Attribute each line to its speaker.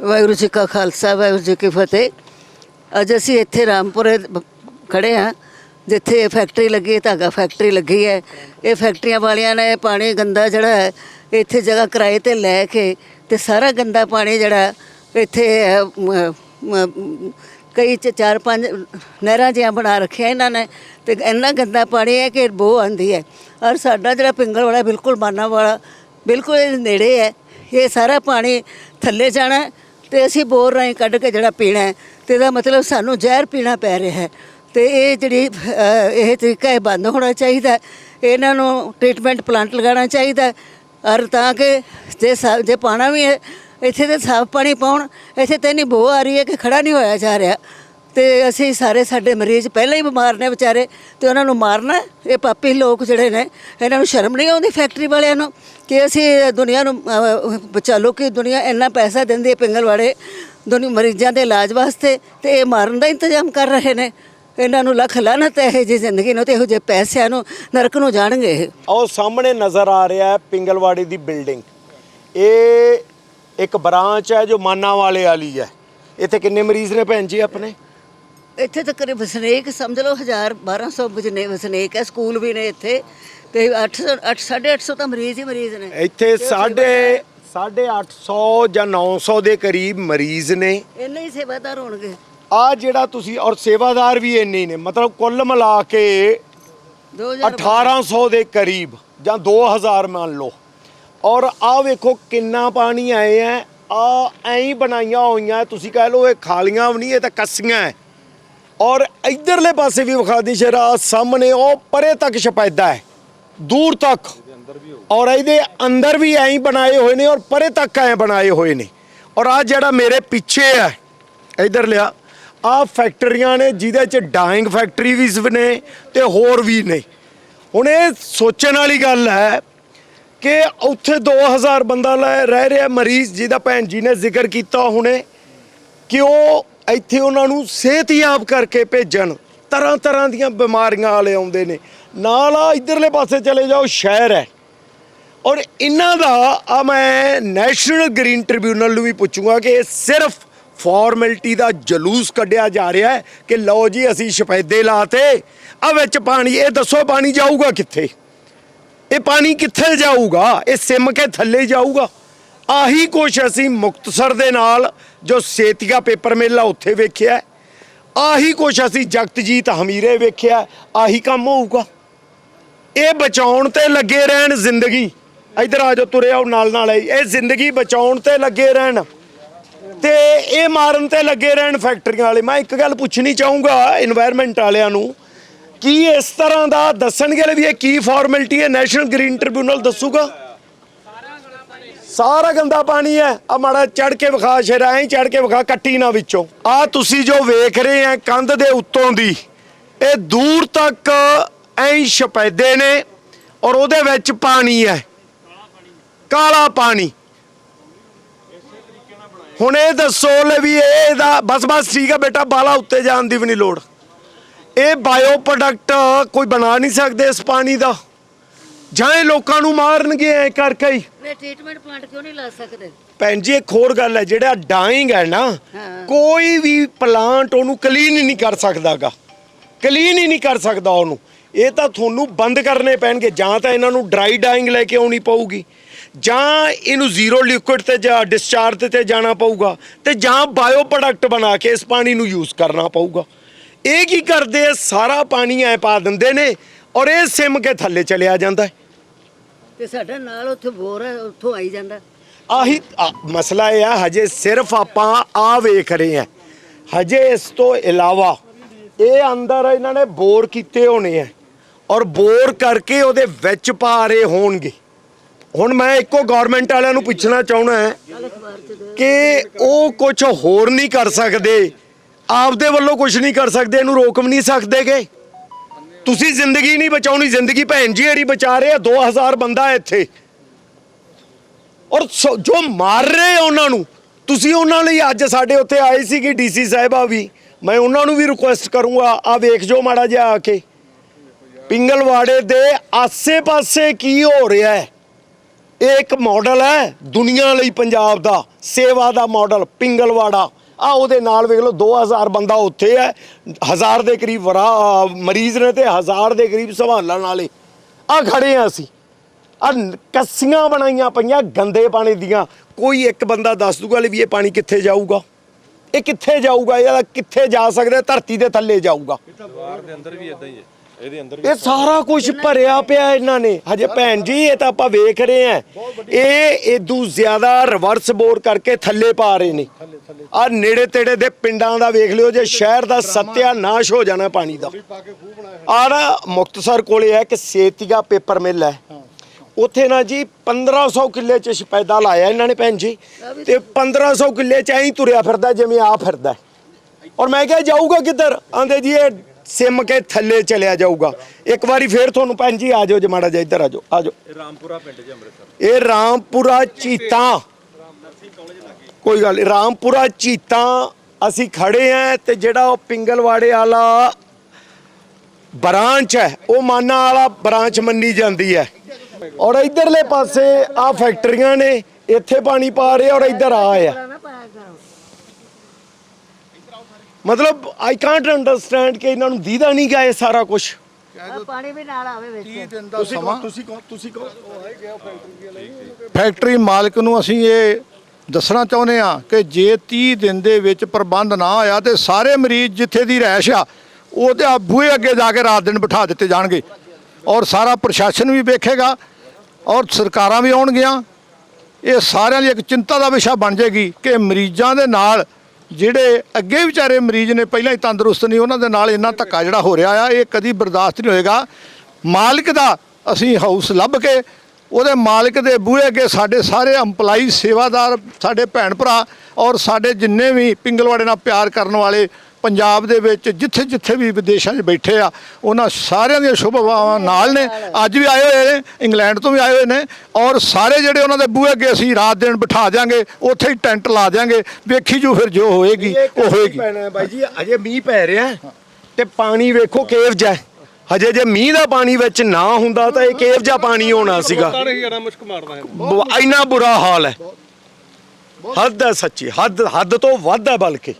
Speaker 1: ਵਾਹਿਗੁਰੂ ਜੀ ਕਾ ਖਾਲਸਾ, ਵਾਹਿਗੁਰੂ ਜੀ ਕੀ ਫਤਿਹ। ਅੱਜ ਅਸੀਂ ਇੱਥੇ ਰਾਮਪੁਰੇ ਬ- ਖੜੇ ਹਾਂ, ਜਿੱਥੇ ਇਹ ਫੈਕਟਰੀ ਲੱਗੀ ਹੈ, ਧਾਗਾ ਫੈਕਟਰੀ ਲੱਗੀ ਹੈ। ਇਹ ਫੈਕਟਰੀਆਂ ਵਾਲਿਆਂ ਨੇ ਪਾਣੀ, ਗੰਦਾ ਜਿਹੜਾ ਹੈ, ਇੱਥੇ ਜਗ੍ਹਾ ਕਿਰਾਏ ਤੇ ਲੈ ਕੇ ਤੇ ਸਾਰਾ ਗੰਦਾ ਪਾਣੀ ਜਿਹੜਾ ਇੱਥੇ ਕਈ ਚ ਚਾਰ ਪੰਜ ਨਹਿਰਾਂ ਜਿਹੀਆਂ ਬਣਾ ਰੱਖਿਆ ਇਹਨਾਂ ਨੇ ਤੇ ਇੰਨਾ ਗੰਦਾ ਪਾਣੀ ਹੈ ਕਿ ਬੋ ਆਂਦੀ ਹੈ। ਔਰ ਸਾਡਾ ਜਿਹੜਾ ਪਿੰਗਲ ਵਾਲਾ, ਬਿਲਕੁਲ ਬਾਨਾ ਵਾਲਾ, ਬਿਲਕੁਲ ਨੇੜੇ ਹੈ। ਇਹ ਸਾਰਾ ਪਾਣੀ ਥੱਲੇ ਜਾਣਾ ਤੇ ਅਸੀਂ ਬੋਰ ਰਾਹੀਂ ਕੱਢ ਕੇ ਜਿਹੜਾ ਪੀਣਾ ਹੈ ਤੇ ਇਹਦਾ ਮਤਲਬ ਸਾਨੂੰ ਜ਼ਹਿਰ ਪੀਣਾ ਪੈ ਰਿਹਾ ਹੈ। ਤੇ ਇਹ ਜਿਹੜੀ ਅਹ, ਇਹ ਤਰੀਕਾ ਇਹ ਬੰਦ ਹੋਣਾ ਚਾਹੀਦਾ ਹੈ। ਇਹਨਾਂ ਨੂੰ ਟ੍ਰੀਟਮੈਂਟ ਪਲਾਂਟ ਲਗਾਉਣਾ ਚਾਹੀਦਾ ਹੈ। ਔਰ ਤਾਂ ਕਿ ਜੇ ਸਾ- ਜੇ ਪਾਣਾ ਵੀ ਹੈ ਇੱਥੇ ਤੇ ਸਾਫ਼ ਪਾਣੀ ਪਾਉਣ ਇੱਥੇ ਤੇ ਨਹੀਂ ਬੋ ਆ ਰਹੀ ਹੈ ਕਿ ਖੜਾ ਨਹੀਂ ਹੋਇਆ ਜਾ ਰਿਹਾ। ਤੇ ਅਸੀਂ ਸਾਰੇ ਸਾਡੇ ਮਰੀਜ਼ ਪਹਿਲਾਂ ਹੀ ਬਿਮਾਰ ਨੇ ਵਿਚਾਰੇ ਤੇ ਉਹਨਾਂ ਨੂੰ ਮਾਰਨਾ ਇਹ ਪਾਪੀ ਲੋਕ ਜਿਹੜੇ ਨੇ ਇਹਨਾਂ ਨੂੰ ਸ਼ਰਮ ਨਹੀਂ ਆਉਂਦੀ ਫੈਕਟਰੀ ਵਾਲਿਆਂ ਨੂੰ ਕਿ ਅਸੀਂ ਦੁਨੀਆ ਨੂੰ ਅਹ, ਕਿ ਦੁਨੀਆ ਇੰਨਾ ਪੈਸਾ ਦਿੰਦੀ ਹੈ ਪਿੰਗਲ ਵਾਲੇ ਦੁਨੀਆ ਮਰੀਜ਼ਾਂ ਦੇ ਇਲਾਜ ਵਾਸਤੇ ਤੇ ਇਹ ਮਾਰਨ ਦਾ ਇੰਤਜ਼ਾਮ ਕਰ ਰਹੇ ਨੇ। ਇਹਨਾਂ ਨੂੰ ਲੱਖ ਲਾਨਤ ਹੈ ਇਹ ਜੀ ਜ਼ਿੰਦਗੀ ਨੂੰ ਤੇ ਇਹੋ ਜਿਹੇ ਪੈਸਿਆਂ ਨੂੰ ਨਰਕ ਨੂੰ ਜਾਣਗੇ ਇਹ।
Speaker 2: ਆਓ ਸਾਹਮਣੇ ਨਜ਼ਰ ਆ ਰਿਹਾ ਹੈ ਪਿੰਗਲਵਾੜੀ ਦੀ ਬਿਲਡਿੰਗ। ਇਹ ਇੱਕ ਬ੍ਰਾਂਚ ਹੈ ਜੋ ਮਾਨਾ ਵਾਲੇ ਵਾਲੀ ਹੈ। ਇੱਥੇ ਕਿੰਨੇ ਮਰੀਜ਼ ਨੇ ਭੈਣ ਜੀ ਆਪਣੇ?
Speaker 1: ਇੱਥੇ ਤੱਕ ਵਸਨੀਕ ਸਮਝ ਲਓ 1000 1200 ਵਜਨੇ ਵਸਨੀਕ ਹੈ ਸਕੂਲ ਵੀ ਨੇ ਇੱਥੇ। ਤੇ 800 850 ਤਾਂ ਮਰੀਜ਼ ਹੀ ਮਰੀਜ਼ ਨੇ।
Speaker 2: ਇੱਥੇ ਸਾਢੇ 850 ਜਾਂ 900 ਦੇ ਕਰੀਬ ਮਰੀਜ਼ ਨੇ।
Speaker 1: ਇੰਨੇ ਹੀ ਸੇਵਾਦਾਰ ਹੋਣਗੇ।
Speaker 2: ਆ ਜਿਹੜਾ ਤੁਸੀਂ ਔਰ ਸੇਵਾਦਾਰ ਵੀ ਇੰਨੇ ਹੀ ਨੇ। ਮਤਲਬ ਕੁੱਲ ਮਿਲਾ ਕੇ
Speaker 1: 2000
Speaker 2: 1800 ਦੇ ਕਰੀਬ ਜਾਂ 2000 ਮੰਨ ਲਓ। ਔਰ ਆ ਵੇਖੋ ਕਿੰਨਾ ਪਾਣੀ ਆਏ ਹੈ। ਆ ਐਂ ਬਣਾਈਆਂ ਹੋਈਆਂ। ਤੁਸੀਂ ਕਹਿ ਲਓ ਇਹ ਖਾਲੀਆਂ ਵੀ ਨਹੀਂ ਇਹ ਤਾਂ ਕੱਸੀਆਂ ਹੈ। ਔਰ ਇਧਰਲੇ ਪਾਸੇ ਵੀ ਵਿਖਾ ਦੀ ਸ਼ਰਾ ਸਾਹਮਣੇ ਉਹ ਪਰੇ ਤੱਕ ਸ਼ਪੈਦਾ ਹੈ, ਦੂਰ ਤੱਕ। ਔਰ ਇਹਦੇ ਅੰਦਰ ਵੀ ਐਂ ਹੀ ਬਣਾਏ ਹੋਏ ਨੇ ਔਰ ਪਰੇ ਤੱਕ ਐਂ ਬਣਾਏ ਹੋਏ ਨੇ। ਔਰ ਆ ਜਿਹੜਾ ਮੇਰੇ ਪਿੱਛੇ ਹੈ, ਇਧਰ ਲਿਆ ਆ ਫੈਕਟਰੀਆਂ ਨੇ ਜਿਹਦੇ ਚ ਡਾਇੰਗ ਫੈਕਟਰੀ ਵੀ ਨੇ ਤੇ ਹੋਰ ਵੀ ਨੇ। ਹੁਣ ਇਹ ਸੋਚਣ ਵਾਲੀ ਗੱਲ ਹੈ ਕਿ ਉੱਥੇ 2000 ਬੰਦਾ ਲੈ ਰਹਿ ਰਿਹਾ ਮਰੀਜ਼ ਜਿਹਦਾ ਭੈਣ ਜੀ ਨੇ ਜ਼ਿਕਰ ਕੀਤਾ ਹੁਣੇ ਕਿ ਉਹ ਇੱਥੇ ਉਹਨਾਂ ਨੂੰ ਸਿਹਤਯਾਬ ਕਰਕੇ ਭੇਜਣ। ਤਰ੍ਹਾਂ ਤਰ੍ਹਾਂ ਦੀਆਂ ਬਿਮਾਰੀਆਂ ਵਾਲੇ ਆਉਂਦੇ ਨੇ। ਨਾਲ ਆ ਇਧਰਲੇ ਪਾਸੇ ਚਲੇ ਜਾਓ, ਸ਼ਹਿਰ ਹੈ। ਔਰ ਇਹਨਾਂ ਦਾ ਆ ਮੈਂ ਨੈਸ਼ਨਲ ਗ੍ਰੀਨ ਟ੍ਰਿਬਿਊਨਲ ਨੂੰ ਵੀ ਪੁੱਛੂੰਗਾ ਕਿ ਇਹ ਸਿਰਫ ਫਾਰਮੈਲਿਟੀ ਦਾ ਜਲੂਸ ਕੱਢਿਆ ਜਾ ਰਿਹਾ ਹੈ ਕਿ ਲਓ ਜੀ, ਅਸੀਂ ਸ਼ਪੈਦੇ ਲਾਤੇ। ਆ ਵਿੱਚ ਪਾਣੀ, ਇਹ ਦੱਸੋ ਪਾਣੀ ਜਾਊਗਾ ਕਿੱਥੇ? ਇਹ ਪਾਣੀ ਕਿੱਥੇ ਜਾਊਗਾ? ਇਹ ਸਿਮ ਕੇ ਥੱਲੇ ਜਾਊਗਾ? ਆਹੀ ਕੁਛ ਅਸੀਂ ਮੁਕਤਸਰ ਦੇ ਨਾਲ ਜੋ ਸੇਤੀਆ ਪੇਪਰ ਮਿਲ ਆ ਉੱਥੇ ਵੇਖਿਆ, ਆਹੀ ਕੁਛ ਅਸੀਂ ਜਗਤਜੀਤ ਹਮੀਰੇ ਵੇਖਿਆ, ਆਹੀ ਕੰਮ ਹੋਊਗਾ। ਇਹ ਬਚਾਉਣ ਤੇ ਲੱਗੇ ਰਹਿਣ ਜ਼ਿੰਦਗੀ। ਇਧਰ ਆ ਜਾ ਤੁਰੇ ਆਓ ਨਾਲ ਨਾਲ, ਇਹ ਜ਼ਿੰਦਗੀ ਬਚਾਉਣ ਤੇ ਲੱਗੇ ਰਹਿਣ। ਤੇ ਇਹ ਮਾਰਨ ਤੇ ਲੱਗੇ ਰਹਿਣ ਫੈਕਟਰੀਆਂ ਵਾਲੇ। ਮੈਂ ਇੱਕ ਗੱਲ ਪੁੱਛਣੀ ਚਾਹੂੰਗਾ এনवायरमेंट ਵਾਲਿਆਂ ਨੂੰ, ਕੀ ਇਸ ਤਰ੍ਹਾਂ ਦਾ ਦੱਸਣਗੇ ਵੀ ਇਹ ਕੀ ਫਾਰਮੈਲਿਟੀ ਹੈ? ਨੈਸ਼ਨਲ ਗ੍ਰੀਨ ਟ੍ਰਿਬਿਊਨਲ ਦੱਸੂਗਾ? ਸਾਰਾ ਗੰਦਾ ਪਾਣੀ ਹੈ। ਆ ਮਾੜਾ ਚੜ ਕੇ ਵਿਖਾ ਸ਼ੇਰਾ, ਐਂ ਚੜ ਕੇ ਵਿਖਾ, ਕੱਟੀ ਨਾ ਵਿੱਚੋਂ। ਆ ਤੁਸੀਂ ਜੋ ਵੇਖ ਰਹੇ ਆ ਕੰਧ ਦੇ ਉੱਤੋਂ ਦੀ, ਇਹ ਦੂਰ ਤੱਕ ਐਂ ਛਪੈਦੇ ਨੇ ਔਰ ਉਹਦੇ ਵਿੱਚ ਪਾਣੀ ਹੈ। ਕਾਲਾ ਪਾਣੀ। ਹੁਣ ਇਹ ਦੱਸੋ ਲੈ ਵੀ ਇਹਦਾ ਬਸ ਬਸ ਠੀਕ ਹੈ ਬੇਟਾ, ਬਾਲਾ ਉੱਤੇ ਜਾਣ ਦੀ ਵੀ ਨਹੀਂ ਲੋੜ। ਇਹ ਬਾਇਓ ਪ੍ਰੋਡਕਟ ਕੋਈ ਬਣਾ ਨਹੀਂ ਸਕਦੇ ਇਸ ਪਾਣੀ ਦਾ। ਜਾਂ ਇਹ ਲੋਕਾਂ ਨੂੰ ਮਾਰਨਗੇ ਐ ਕਰਕੇ ਹੀ
Speaker 1: ਇਹ ਟ੍ਰੀਟਮੈਂਟ ਪਲਾਂਟ ਕਿਉਂ ਨਹੀਂ ਲਾ ਸਕਦੇ?
Speaker 2: ਭੈਣ ਜੀ ਇੱਕ ਹੋਰ ਗੱਲ ਹੈ ਜਿਹੜਾ ਡਾਈਂਗ ਹੈ ਨਾ
Speaker 1: ਹਾਂ।
Speaker 2: ਕੋਈ ਵੀ ਪਲਾਂਟ ਉਹਨੂੰ ਕਲੀਨ ਹੀ ਨਹੀਂ ਕਰ ਸਕਦਾਗਾ। ਕਲੀਨ ਹੀ ਨਹੀਂ ਕਰ ਸਕਦਾ ਉਹਨੂੰ। ਇਹ ਤਾਂ ਤੁਹਾਨੂੰ ਬੰਦ ਕਰਨੇ ਪੈਣਗੇ ਜਾਂ ਤਾਂ ਇਹਨਾਂ ਨੂੰ ਡਰਾਈ ਡਾਈਂਗ ਲੈ ਕੇ ਆਉਣੀ ਪਊਗੀ। ਜਾਂ ਇਹਨੂੰ ਜ਼ੀਰੋ ਲਿਕੁਇਡ ਤੇ ਜਾਂ ਡਿਸਚਾਰਜ ਤੇ ਜਾਣਾ ਪਊਗਾ ਤੇ ਜਾਂ ਬਾਇਓ ਪ੍ਰੋਡਕਟ ਬਣਾ ਕੇ ਇਸ ਪਾਣੀ ਨੂੰ ਯੂਜ਼ ਕਰਨਾ ਪਊਗਾ। ਇਹ ਕੀ ਕਰਦੇ ਆ? ਸਾਰਾ ਪਾਣੀ ਐ ਪਾ ਦਿੰਦੇ ਨੇ ਔਰ ਇਹ ਸਿਮ ਕੇ ਥੱਲੇ ਚਲਿਆ ਜਾਂਦਾ ਹੈ।
Speaker 1: ਤੇ ਸਾਡਾ ਨਾਲ ਉੱਥੇ ਬੋਰ ਹੈ ਉੱਥੋਂ ਆਈ ਜਾਂਦਾ।
Speaker 2: ਆਹੀ ਆ, ਮਸਲਾ ਇਹ ਆ ਹਜੇ ਸਿਰਫ ਆਪਾਂ ਆ ਵੇਖ ਰਹੇ ਆ ਹਜੇ ਇਸ ਤੋਂ ਇਲਾਵਾ ਇਹ ਅੰਦਰ ਇਹਨਾਂ ਨੇ ਬੋਰ ਕੀਤੇ ਹੋਣੇ ਆ ਔਰ ਬੋਰ ਕਰਕੇ ਉਹਦੇ ਵਿੱਚ ਪਾ ਰਹੇ ਹੋਣਗੇ। ਹੁਣ ਮੈਂ ਇੱਕੋ ਗਵਰਨਮੈਂਟ ਵਾਲਿਆਂ ਨੂੰ ਪੁੱਛਣਾ ਚਾਹੁੰਦਾ ਹੈ ਕਿ ਉਹ ਕੁਝ ਹੋਰ ਨਹੀਂ ਕਰ ਸਕਦੇ। ਆਪਦੇ ਵੱਲੋਂ ਕੁਝ ਨਹੀਂ ਕਰ ਸਕਦੇ ਇਹਨੂੰ ਰੋਕ ਵੀ ਨਹੀਂ ਸਕਦੇਗੇ ਤੁਸੀਂ ਜ਼ਿੰਦਗੀ ਨਹੀਂ ਬਚਾਉਣੀ, ਜ਼ਿੰਦਗੀ ਭੈਣ ਜੀ ਹਰੀ ਬਚਾ ਰਹੇ ਆ 2000 ਬੰਦਾ ਇੱਥੇ। ਔਰ ਸੋ- ਜੋ ਮਾਰ ਰਹੇ ਉਹਨਾਂ ਨੂੰ, ਤੁਸੀਂ ਉਹਨਾਂ ਲਈ ਅੱਜ ਸਾਡੇ ਉੱਥੇ ਆਏ ਸੀ ਕਿ ਡੀਸੀ ਸਾਹਿਬਾ ਵੀ, ਮੈਂ ਉਹਨਾਂ ਨੂੰ ਵੀ ਰਿਕੁਐਸਟ ਕਰੂੰਗਾ ਆ ਵੇਖ ਜੋ ਮਾੜਾ ਜਿਹਾ ਆ ਕੇ। ਪਿੰਗਲਵਾੜੇ ਦੇ ਆਸੇ-ਪਾਸੇ ਕੀ ਹੋ ਰਿਹਾ ਹੈ? ਇਹ ਇੱਕ ਮਾਡਲ ਹੈ, ਦੁਨੀਆ ਲਈ ਪੰਜਾਬ ਦਾ, ਸੇਵਾ ਦਾ ਮਾਡਲ ਪਿੰਗਲਵਾੜਾ। ਆ ਉਹਦੇ ਨਾਲ ਵੇਖ ਲਓ 2000 ਬੰਦਾ ਉੱਥੇ ਹੈ। ਹਜ਼ਾਰ ਦੇ ਕਰੀਬ ਮਰੀਜ਼ ਨੇ ਤੇ ਹਜ਼ਾਰ ਦੇ ਕਰੀਬ ਸੰਭਾਲਣ ਵਾਲੇ ਆ ਖੜੇ ਆ ਅਸੀਂ। ਆ ਕੱਸੀਆਂ ਬਣਾਈਆਂ ਪਈਆਂ ਗੰਦੇ ਪਾਣੀ ਦੀਆਂ। ਕੋਈ ਇੱਕ ਬੰਦਾ ਦੱਸ ਦੂਗਾ ਵੀ ਇਹ ਪਾਣੀ ਕਿੱਥੇ ਜਾਊਗਾ? ਇਹ ਕਿੱਥੇ ਜਾਊਗਾ? ਇਹਦਾ ਕਿੱਥੇ ਜਾ ਸਕਦਾ? ਧਰਤੀ ਦੇ ਥੱਲੇ ਜਾਊਗਾ।
Speaker 3: ਬਾਹਰ ਦੇ ਅੰਦਰ ਵੀ ਇਦਾਂ ਹੀ ਹੈ। ਇਹਦੇ ਅੰਦਰ
Speaker 2: ਇਹ ਸਾਰਾ ਕੁਝ ਭਰਿਆ ਪਿਆ ਇਹਨਾਂ ਨੇ। ਹਜੇ ਭੈਣ ਜੀ ਇਹ ਤਾਂ ਆਪਾਂ ਵੇਖ ਰਹੇ ਆ ਇਹ ਇਦੋਂ ਜ਼ਿਆਦਾ ਰਿਵਰਸ ਬੋਰ ਕਰਕੇ ਥੱਲੇ ਪਾ ਰਹੇ ਨੇ। ਆ ਨੇੜੇ ਤੇੜੇ ਦੇ ਪਿੰਡਾਂ ਦਾ ਵੇਖ ਲਿਓ ਜੇ ਸ਼ਹਿਰ ਦਾ ਸੱਤਿਆਨਾਸ਼ ਹੋ ਜਾਣਾ ਪਾਣੀ ਦਾ। ਆ ਨਾ ਮੁਕਤਸਰ ਕੋਲੇ ਹੈ ਕਿ ਸੇਤੀਆ ਪੇਪਰ ਮਿਲ ਹੈ। ਉੱਥੇ ਨਾ ਜੀ 1500 ਕਿੱਲੇ ਚ ਸਪੈਦਾ ਲਾਇਆ ਇਹਨਾਂ ਨੇ ਭੈਣ ਜੀ। ਤੇ 1500 ਕਿੱਲੇ ਚ ਐਂ ਤੁਰਿਆ ਫਿਰਦਾ ਜਿਵੇਂ ਆ ਫਿਰਦਾ। ਔਰ ਮੈਂ ਕਿਹਾ ਜਾਊਗਾ ਕਿੱਧਰ? ਆਂਦੇ ਜੀ ਇਹ ਸਿਮ ਕੇ ਥੱਲੇ ਚਲਿਆ ਜਾਊਗਾ। ਇੱਕ ਵਾਰੀ ਫੇਰ ਤੁਹਾਨੂੰ ਭੈਣ ਜੀ ਆ ਜਾਓ ਜੇ ਮਾੜਾ ਜਿਹਾ ਇੱਧਰ ਆ ਜਾਓ ਆ ਜਾਓ।
Speaker 3: ਰਾਮਪੁਰਾ ਪਿੰਡ ਜੀ ਅੰਮ੍ਰਿਤਸਰ।
Speaker 2: ਇਹ ਰਾਮਪੁਰਾ ਚੀਤਾ। ਕੋਈ ਗੱਲ ਰਾਮਪੁਰਾ ਚੀਤਾ। ਅਸੀਂ ਖੜੇ ਆਂ ਤੇ ਜਿਹੜਾ ਉਹ ਪਿੰਗਲਵਾੜੇ ਵਾਲਾ ਬ੍ਰਾਂਚ ਹੈ ਉਹ ਮਾਨਾ ਵਾਲਾ ਬ੍ਰਾਂਚ ਮੰਨੀ ਜਾਂਦੀ ਹੈ। ਔਰ ਇਧਰਲੇ ਪਾਸੇ ਆ ਫੈਕਟਰੀਆਂ ਨੇ ਇੱਥੇ ਪਾਣੀ ਪਾ ਰਹੇ ਔਰ ਇੱਧਰ ਆ ਆ ਮਤਲਬ ਆਈ ਕਾਂਟ ਅੰਡਰਸਟੈਂਡ ਕਿ ਇਹਨਾਂ ਨੂੰ ਦੀਦਾ ਨਹੀਂ ਗਾ ਇਹ ਸਾਰਾ ਕੁਝ
Speaker 1: ਪਾਣੀ ਵੀ ਨਾਲ ਆਵੇ ਵਿੱਚ।
Speaker 4: ਦਿਨ ਦਾ ਸਮਾਂ।
Speaker 2: ਤੁਸੀਂ ਕਹੋ ਤੁਸੀਂ ਕਹੋ।
Speaker 4: ਫੈਕਟਰੀ ਮਾਲਕ ਨੂੰ ਅਸੀਂ ਇਹ ਦੱਸਣਾ ਚਾਹੁੰਦੇ ਆ ਕਿ ਜੇ 30 ਦਿਨ ਦੇ ਵਿੱਚ ਪ੍ਰਬੰਧ ਨਾ ਹੋਇਆ ਤੇ ਸਾਰੇ ਮਰੀਜ਼ ਜਿੱਥੇ ਦੀ ਰਹਿਸ਼ ਆ ਉਹ ਤੇ ਆ ਬੂਹੇ ਅੱਗੇ ਜਾ ਕੇ ਰਾਤ ਦਿਨ ਬਿਠਾ ਦਿੱਤੇ ਜਾਣਗੇ। ਔਰ ਸਾਰਾ ਪ੍ਰਸ਼ਾਸਨ ਵੀ ਵੇਖੇਗਾ ਔਰ ਸਰਕਾਰਾਂ ਵੀ ਆਉਣਗੀਆਂ। ਇਹ ਸਾਰਿਆਂ ਲਈ ਇੱਕ ਚਿੰਤਾ ਦਾ ਵਿਸ਼ਾ ਬਣ ਜਾਏਗੀ ਕਿ ਮਰੀਜ਼ਾਂ ਦੇ ਨਾਲ ਜਿਹੜੇ ਅੱਗੇ ਵਿਚਾਰੇ ਮਰੀਜ਼ ਨੇ, ਪਹਿਲਾਂ ਹੀ ਤੰਦਰੁਸਤ ਨਹੀਂ, ਉਹਨਾਂ ਦੇ ਨਾਲ ਇੰਨਾ ਧੱਕਾ ਜਿਹੜਾ ਹੋ ਰਿਹਾ ਆ, ਇਹ ਕਦੀ ਬਰਦਾਸ਼ਤ ਨਹੀਂ ਹੋਏਗਾ। ਮਾਲਕ ਦਾ ਅਸੀਂ ਹਾਊਸ ਲੱਭ ਕੇ, ਉਹਦੇ ਮਾਲਕ ਦੇ ਬੂਹੇ ਅੱਗੇ ਸਾਡੇ ਸਾਰੇ EMPLOYEE, ਸੇਵਾਦਾਰ, ਸਾਡੇ ਭੈਣ ਭਰਾ ਔਰ ਸਾਡੇ ਜਿੰਨੇ ਵੀ ਪਿੰਗਲਵਾੜੇ ਨਾਲ ਪਿਆਰ ਕਰਨ ਵਾਲੇ ਪੰਜਾਬ ਦੇ ਵਿੱਚ ਜਿੱਥੇ ਜਿੱਥੇ ਵੀ ਵਿਦੇਸ਼ਾਂ 'ਚ ਬੈਠੇ ਆ ਉਹਨਾਂ ਸਾਰਿਆਂ ਦੀਆਂ ਸ਼ੁਭ ਭਾਵਾਂ ਨਾਲ ਨੇ। ਅੱਜ ਵੀ ਆਏ ਹੋਏ ਨੇ ਇੰਗਲੈਂਡ ਤੋਂ ਵੀ ਆਏ ਹੋਏ ਨੇ ਔਰ ਸਾਰੇ ਜਿਹੜੇ ਉਹਨਾਂ ਦੇ ਬੂਹੇ ਅੱਗੇ ਅਸੀਂ ਰਾਤ ਦਿਨ ਬਿਠਾ ਦਿਆਂਗੇ ਉੱਥੇ ਹੀ ਟੈਂਟ ਲਾ ਦਿਆਂਗੇ। ਵੇਖੀ ਜੋ ਫਿਰ ਜੋ ਹੋਏਗੀ ਉਹ ਹੋਏਗੀ।
Speaker 2: ਬਾਈ ਜੀ? ਅਜੇ ਮੀਂਹ ਪੈ ਰਿਹਾ ਹੈ ਤੇ ਪਾਣੀ ਵੇਖੋ ਕੇਵ ਜਾ ਹਜੇ ਜੇ ਮੀਂਹ ਦਾ ਪਾਣੀ ਵਿੱਚ ਨਾ ਹੁੰਦਾ ਤਾਂ ਇਹ ਕੇਵ ਜਾ ਪਾਣੀ ਹੋਣਾ ਸੀਗਾ। ਇੰਨਾ ਬੁਰਾ ਹਾਲ ਹੈ। ਹੱਦ ਹੈ ਸੱਚੀ ਹੱਦ ਹੱਦ ਤੋਂ ਵੱਧ ਹੈ ਬਲਕਿ।